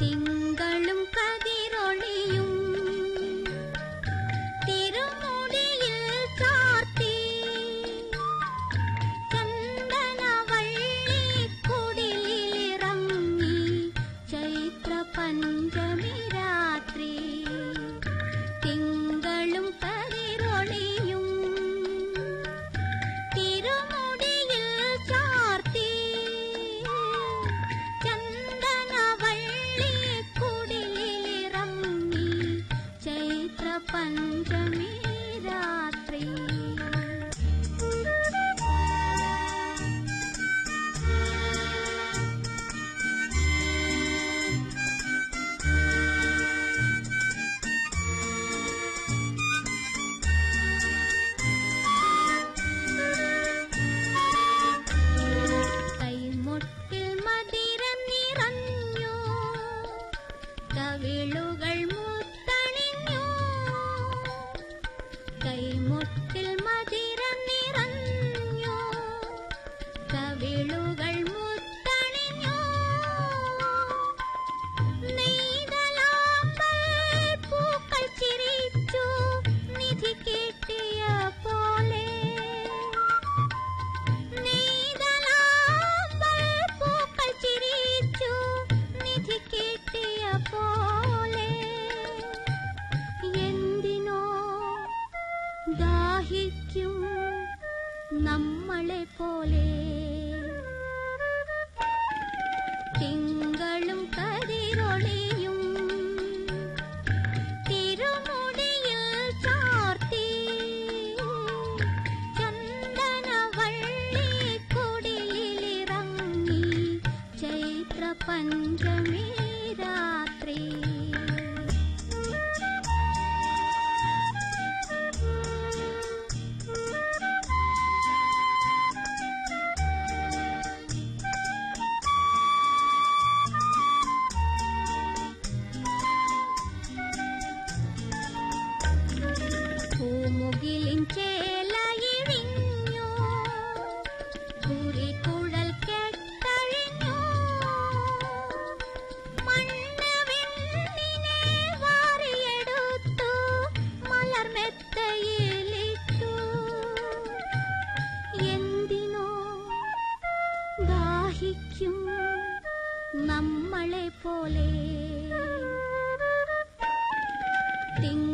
叮 ദാഹിക്കും നമ്മളെ പോലെ ദാഹിക്കും നമ്മളെ പോലെ തിങ്ക